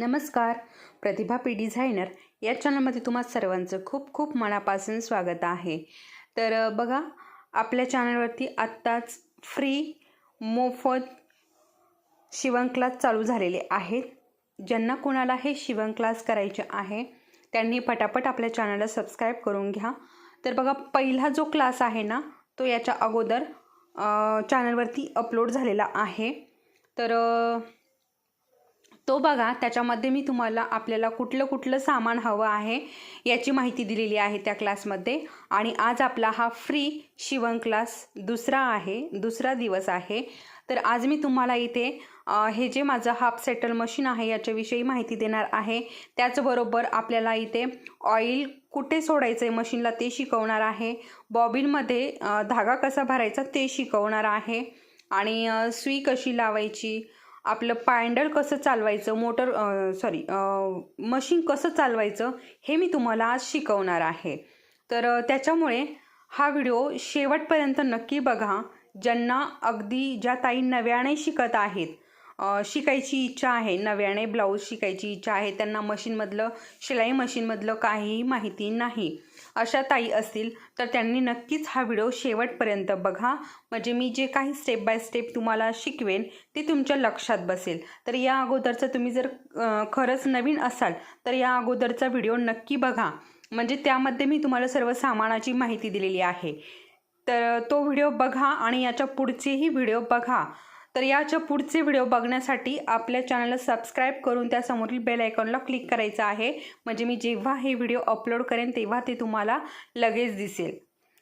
नमस्कार. प्रतिभा P designer या चॅनलमध्ये तुम्हा सर्वांचं खूप खूप मनापासून स्वागत आहे. तर बघा आपल्या चॅनलवरती आत्ताच फ्री मोफत शिवण क्लास चालू झालेले आहेत. ज्यांना कोणाला हे शिवण क्लास करायचे आहे त्यांनी पटापट आपल्या चॅनलला सबस्क्राईब करून घ्या. तर बघा पहिला जो क्लास आहे ना तो याच्या अगोदर चॅनलवरती अपलोड झालेला आहे. तर तो बघा त्याच्यामध्ये मी तुम्हाला आपल्याला कुठलं कुठलं सामान हवं आहे याची माहिती दिलेली आहे त्या क्लासमध्ये. आणि आज आपला हा फ्री शिवण क्लास दुसरा आहे दुसरा दिवस आहे. तर आज मी तुम्हाला इथे हे जे माझं हाफ सेटल मशीन आहे याच्याविषयी माहिती देणार आहे. त्याचबरोबर आपल्याला इथे ऑइल कुठे सोडायचं आहे मशीनला ते शिकवणार आहे. बॉबिनमध्ये धागा कसा भरायचा ते शिकवणार आहे. आणि सुई कशी लावायची? आपलं पायंडल कसं चालवायचं मोटर सॉरी मशीन कसं चालवायचं हे मी तुम्हाला आज शिकवणार आहे. तर त्याच्यामुळे हा व्हिडिओ शेवटपर्यंत नक्की बघा ज्यांना अगदी ज्या ताई नव्याने शिकत आहेत शिकायची इच्छा आहे नव्याने ब्लाऊज शिकायची इच्छा आहे त्यांना मशीनमधलं शिलाई मशीनमधलं काहीही माहिती नाही. अशा ताई असतील तर त्यांनी नक्कीच हा व्हिडिओ शेवटपर्यंत बघा. म्हणजे मी जे काही स्टेप बाय स्टेप तुम्हाला शिकवेन ते तुमच्या लक्षात बसेल. तर या अगोदरचं तुम्ही जर खरंच नवीन असाल तर या अगोदरचा व्हिडिओ नक्की बघा. म्हणजे त्यामध्ये मी तुम्हाला सर्व सामानाची माहिती दिलेली आहे. तर तो व्हिडिओ बघा आणि याच्या पुढचेही व्हिडिओ बघा. तर याच्या पुढचे व्हिडिओ बघण्यासाठी आपल्या चॅनलला सबस्क्राईब करून त्यासमोरील बेल आयकॉनला क्लिक करायचं आहे. म्हणजे मी जेव्हा हे व्हिडिओ अपलोड करेन तेव्हा ते तुम्हाला लगेच दिसेल.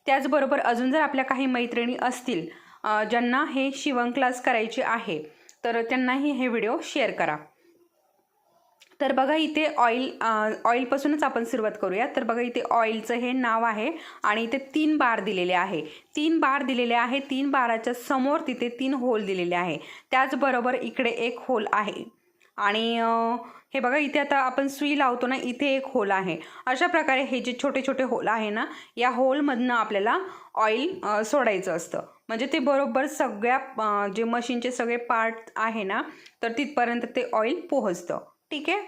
त्याचबरोबर अजून जर आपल्या काही मैत्रिणी असतील ज्यांना हे शिवण क्लास करायचे आहे तर त्यांनाही हे व्हिडिओ शेअर करा. तर बघा इथे ऑइल ऑइलपासूनच आपण सुरुवात करूया. तर बघा इथे ऑइलचं हे नाव आहे आणि इथे तीन बार दिलेले आहे. तीन बार दिलेले आहे तीन बाराच्या समोर तिथे तीन होल दिलेले आहे. त्याचबरोबर इकडे एक होल आहे. आणि हे बघा इथे आता आपण सुई लावतो ना इथे एक होल आहे. अशा प्रकारे हे जे छोटे छोटे होल आहे ना या होलमधनं आपल्याला ऑइल सोडायचं असतं. म्हणजे ते बरोबर सगळ्या जे मशीनचे सगळे पार्ट आहे ना तर तिथपर्यंत ते ऑइल पोहोचतं. ठीक आहे.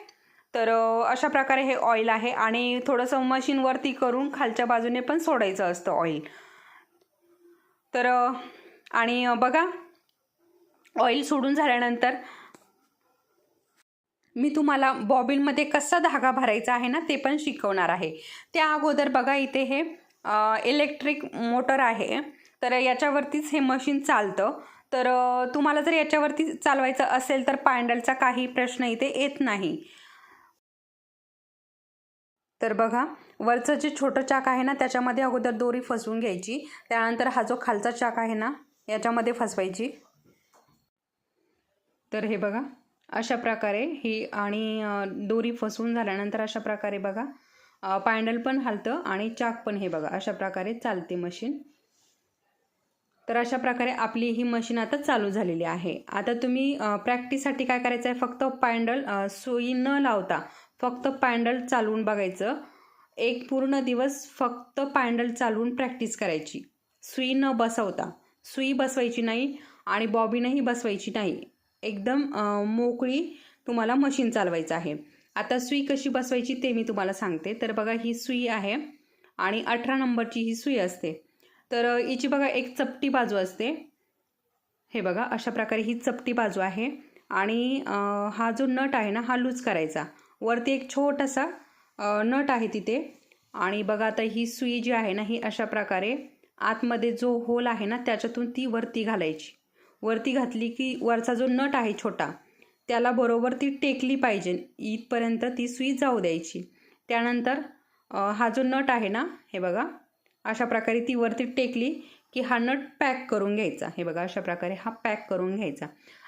तर अशा प्रकारे हे ऑइल आहे आणि थोडंसं मशीनवरती करून खालच्या बाजूने पण सोडायचं असतं ऑइल तर आणि बघा ऑइल सोडून झाल्यानंतर मी तुम्हाला बॉबिनमध्ये कसा धागा भरायचा आहे ना ते पण शिकवणार आहे. त्या अगोदर बघा इथे हे इलेक्ट्रिक मोटर आहे. तर याच्यावरतीच हे मशीन चालतं. तर तुम्हाला जर याच्यावरती चालवायचं असेल तर पॅन्डलचा काही प्रश्न इथे येत नाही. तर बघा वरचं जे छोटं चाक आहे ना त्याच्यामध्ये अगोदर दोरी फसवून घ्यायची. त्यानंतर हा जो खालचा चाक आहे ना याच्यामध्ये फसवायची. तर हे बघा अशा प्रकारे ही आणि दोरी फसवून झाल्यानंतर अशा प्रकारे बघा पांडल पॅन्डल पण हलतं आणि चाक पण हे बघा अशा प्रकारे चालते मशीन. तर अशा प्रकारे आपली ही मशीन आता चालू झालेली आहे. आता तुम्ही प्रॅक्टिससाठी काय करायचं आहे? फक्त पॅन्डल सुई न लावता फक्त पॅन्डल चालवून बघायचं. एक पूर्ण दिवस फक्त पॅन्डल चालवून प्रॅक्टिस करायची. सुई न बसवता. सुई बसवायची नाही आणि बॉबीनही बसवायची नाही. एकदम मोकळी तुम्हाला मशीन चालवायचं आहे. आता सुई कशी बसवायची ते मी तुम्हाला सांगते. तर बघा ही सुई आहे आणि अठरा नंबरची ही सुई असते. तर हिची बघा एक चपटी बाजू असते. हे बघा अशा प्रकारे ही चपटी बाजू आहे. आणि हा जो नट आहे ना हा लूज करायचा. वरती एक छोटासा नट आहे तिथे. आणि बघा आता ही सुई जी आहे ना ही अशा प्रकारे आतमध्ये जो होल आहे ना त्याच्यातून ती वरती घालायची. वरती घातली की वरचा जो नट आहे छोटा त्याला बरोबर ती टेकली पाहिजे. इथपर्यंत ती सुई जाऊ द्यायची. त्यानंतर हा जो नट आहे ना हे बघा अशा प्रकारे ती वरती टेकली की हा नट पॅक करून घ्यायचा. हे बघा अशा प्रकारे हा पॅक करून घ्यायचा.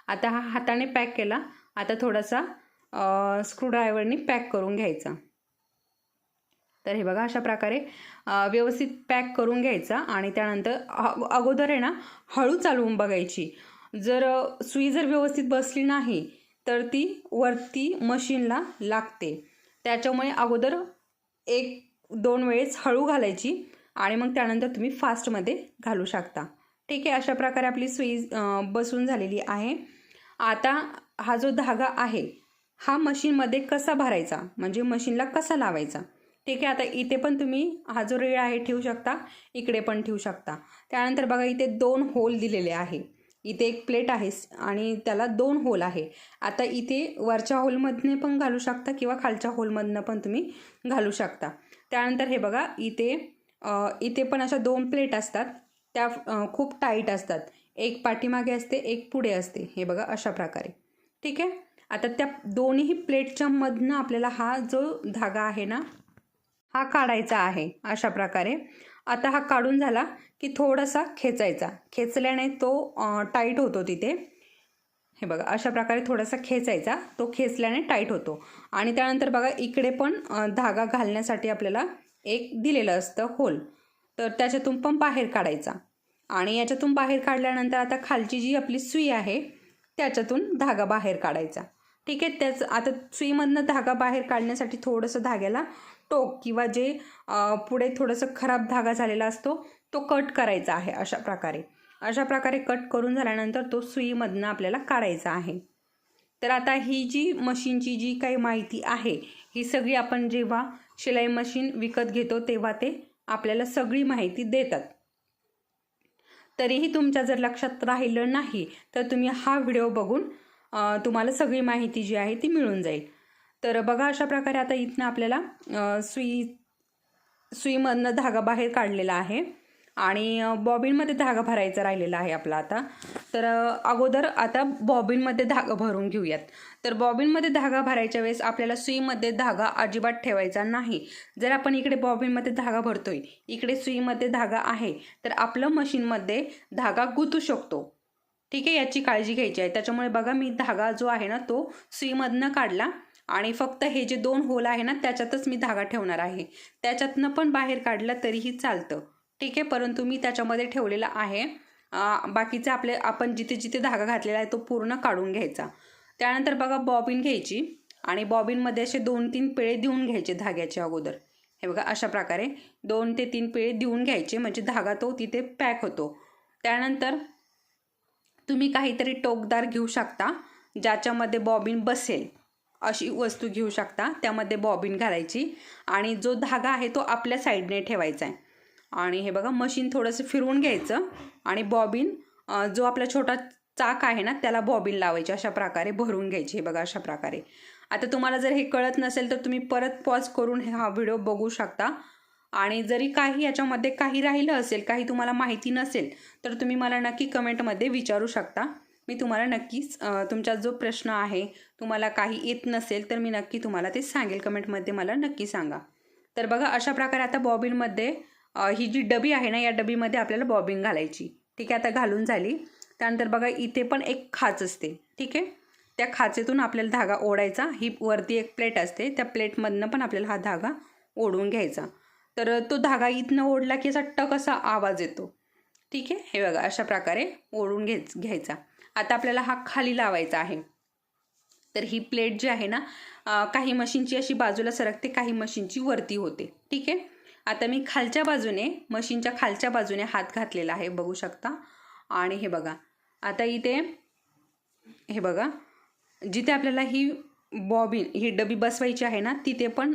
आता हा हाताने पॅक केला. आता थोडासा स्क्रूड्रायव्हरनी पॅक करून घ्यायचा. तर हे बघा अशा प्रकारे व्यवस्थित पॅक करून घ्यायचा आणि त्यानंतर अगोदर आहे ना हळू चालवून बघायची. जर सुई जर व्यवस्थित बसली नाही तर ती वरती मशीनला लागते. त्याच्यामुळे अगोदर एक दोन वेळेस हळू घालायची. आणि मग त्यानंतर तुम्ही फास्टमध्ये घालू शकता. ठीक आहे अशा प्रकारे आपली सुई बसून झालेली आहे. आता हा जो धागा आहे हा मशीनमध्ये कसा भरायचा? म्हणजे मशीनला कसा लावायचा? ठीक आहे आता इथे पण तुम्ही हा जो रेळ आहे ठेवू शकता. इकडे पण ठेवू शकता. त्यानंतर बघा इथे दोन होल दिलेले आहे. इथे एक प्लेट आहे आणि त्याला दोन होल आहे. आता इथे वरच्या होलमधने पण घालू शकता किंवा खालच्या होलमधनं पण तुम्ही घालू शकता. त्यानंतर हे बघा इथे इथे पण अशा दोन प्लेट असतात. त्या खूप टाईट असतात. एक पाठीमागे असते एक पुढे असते. हे बघा अशा प्रकारे. ठीक आहे? आता त्या दोन्ही प्लेटच्या मधनं आपल्याला हा जो धागा आहे ना हा काढायचा आहे अशा प्रकारे. आता हा काढून झाला की थोडासा खेचायचा. खेचल्याने तो टाईट होतो तिथे. हे बघा अशा प्रकारे थोडासा खेचायचा. तो खेचल्याने टाईट होतो. आणि त्यानंतर बघा इकडे पण धागा घालण्यासाठी आपल्याला एक दिलेलं असतं होल तर त्याच्यातून पण बाहेर काढायचा. आणि याच्यातून बाहेर काढल्यानंतर आता खालची जी आपली सुई आहे त्याच्यातून धागा बाहेर काढायचा. ठीक आहे त्याच आता सुईमधनं धागा बाहेर काढण्यासाठी थोडंसं धाग्याला टोक किंवा जे पुढे थोडंसं खराब धागा झालेला असतो तो कट करायचा आहे अशा प्रकारे. अशा प्रकारे कट करून झाल्यानंतर तो सुईमधनं आपल्याला काढायचा आहे. तर आता ही जी मशीनची जी काही माहिती आहे ही सगळी आपण जेव्हा शिलाई मशीन विकत घेतो तेव्हा ते आपल्याला सगळी माहिती देतात. तरीही तुमच्या जर लक्षात राहिलं नाही तर तुम्ही हा व्हिडिओ बघून तुम्हाला सगळी माहिती जी आहे ती मिळून जाईल. तर बघा अशा प्रकारे आता इथनं आपल्याला सुई सुईमधनं धागा बाहेर काढलेला आहे. आणि बॉबिनमध्ये धागा भरायचा राहिलेला आहे आपला आता. तर अगोदर आता बॉबिनमध्ये धागा भरून घेऊयात. तर बॉबिनमध्ये धागा भरायच्या वेळेस आपल्याला सुईमध्ये धागा अजिबात ठेवायचा नाही. जर आपण इकडे बॉबिनमध्ये धागा भरतोय इकडे सुईमध्ये धागा आहे तर आपलं मशीनमध्ये धागा गुतू शकतो. ठीक आहे याची काळजी घ्यायची आहे. त्याच्यामुळे बघा मी धागा जो आहे ना तो सुईमधनं काढला आणि फक्त हे जे दोन होल आहे ना त्याच्यातच मी धागा ठेवणार आहे. त्याच्यातनं पण बाहेर काढला तरीही चालतं. ठीक आहे परंतु मी त्याच्यामध्ये ठेवलेला आहे. बाकीचे आपले आपण जिथे जिथे धागा घातलेला आहे तो पूर्ण काढून घ्यायचा. त्यानंतर बघा बॉबिन घ्यायची आणि बॉबिनमध्ये असे दोन तीन पिळे देऊन घ्यायचे धाग्याचे अगोदर. हे बघा अशा प्रकारे दोन ते तीन पिळे देऊन घ्यायचे म्हणजे धागा तो तिथे पॅक होतो. त्यानंतर तुम्ही काहीतरी टोकदार घेऊ शकता ज्याच्यामध्ये बॉबिन बसेल. अशी वस्तू घेऊ शकता त्यामध्ये बॉबिन घालायची. आणि जो धागा आहे तो आपल्या साईडने ठेवायचा आहे. आणि हे बघा मशीन थोडंसं फिरवून घ्यायचं आणि बॉबिन जो आपला छोटा चाक आहे ना त्याला बॉबिन लावायची अशा प्रकारे भरून घ्यायची हे बघा अशा प्रकारे. आता तुम्हाला जर हे कळत नसेल तर तुम्ही परत पॉज करून हा व्हिडिओ बघू शकता. आणि जरी काही याच्यामध्ये काही राहिलं असेल काही तुम्हाला माहिती नसेल तर तुम्ही मला नक्की कमेंटमध्ये विचारू शकता. मी तुम्हाला नक्कीच तुमचा जो प्रश्न आहे तुम्हाला काही येत नसेल तर मी नक्की तुम्हाला ते सांगेल. कमेंटमध्ये मला नक्की सांगा. तर बघा अशा प्रकारे आता बॉबिनमध्ये ही जी डबी आहे ना या डबीमध्ये आपल्याला बॉबिंग घालायची. ठीक आहे आता घालून झाली. त्यानंतर बघा इथे पण एक खाच असते. ठीक आहे? त्या खाचेतून आपल्याला धागा ओढायचा. ही वरती एक प्लेट असते. त्या प्लेटमधनं पण आपल्याला हा धागा ओढून घ्यायचा. तर तो धागा इथनं ओढला की असा टक असा आवाज येतो. ठीक आहे? हे बघा अशा प्रकारे ओढून घे घ्यायचा. आता आपल्याला हा खाली लावायचा आहे. तर ही प्लेट जी आहे ना काही मशीनची अशी बाजूला सरकते काही मशीनची वरती होते. ठीक आहे? आता मी खालच्या बाजूने मशीनच्या खालच्या बाजूने हात घातलेला आहे बघू शकता. आणि हे बघा आता इथे हे बघा जिथे आपल्याला ही बॉबिन ही डबी बसवायची आहे ना तिथे पण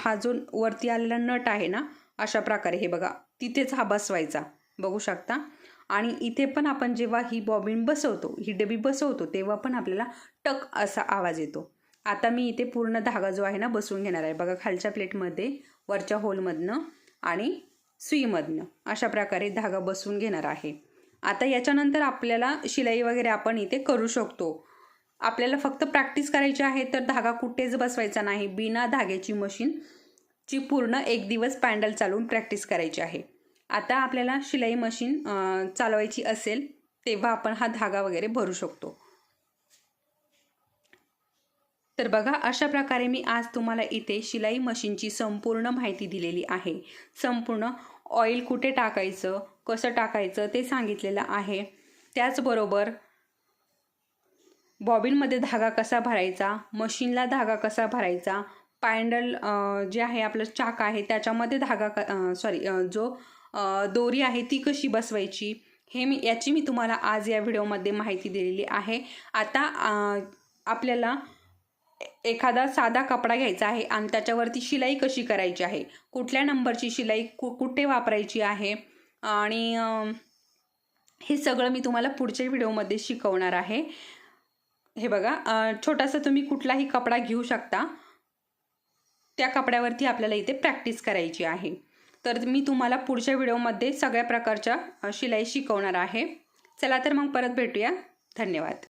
हा जो वरती आलेला नट आहे ना अशा प्रकारे हे बघा तिथेच हा बसवायचा बघू शकता. आणि इथे पण आपण जेव्हा ही बॉबिन बसवतो ही डबी बसवतो तेव्हा पण आपल्याला टक असा आवाज येतो. आता मी इथे पूर्ण धागा जो आहे ना बसवून घेणार आहे. बघा खालच्या प्लेटमध्ये वरच्या होलमधनं आणि सुईमधनं अशा प्रकारे धागा बसवून घेणार आहे. आता याच्यानंतर आपल्याला शिलाई वगैरे आपण इथे करू शकतो. आपल्याला फक्त प्रॅक्टिस करायची आहे तर धागा कुठेच बसवायचा नाही. बिना धाग्याची मशीन ची पूर्ण एक दिवस पॅन्डल चालवून प्रॅक्टिस करायची आहे. आता आपल्याला शिलाई मशीन चालवायची असेल तेव्हा आपण हा धागा वगैरे भरू शकतो. तर बघा अशा प्रकारे मी आज तुम्हाला इथे शिलाई मशीनची संपूर्ण माहिती दिलेली आहे. संपूर्ण ऑइल कुठे टाकायचं कसं टाकायचं ते सांगितलेलं आहे. त्याचबरोबर बॉबिनमध्ये धागा कसा भरायचा मशीनला धागा कसा भरायचा पॅन्डल जे आहे आपलं चाक आहे त्याच्यामध्ये धागा क सॉरी जो दोरी आहे ती कशी बसवायची हे मी याची मी तुम्हाला आज या व्हिडिओमध्ये माहिती दिलेली आहे. आता आपल्याला एखादा साधा कपडा घ्यायचा आहे आणि त्याच्यावरती शिलाई कशी करायची आहे? कुठल्या नंबरची शिलाई कु कुठे वापरायची आहे? आणि हे सगळं मी तुम्हाला पुढच्या व्हिडिओमध्ये शिकवणार आहे. हे बघा छोटासा तुम्ही कुठलाही कपडा घेऊ शकता. त्या कपड्यावरती आपल्याला इथे प्रॅक्टिस करायची आहे. तर मी तुम्हाला पुढच्या व्हिडिओमध्ये सगळ्या प्रकारच्या शिलाई शिकवणार आहे. चला तर मग परत भेटूया. धन्यवाद.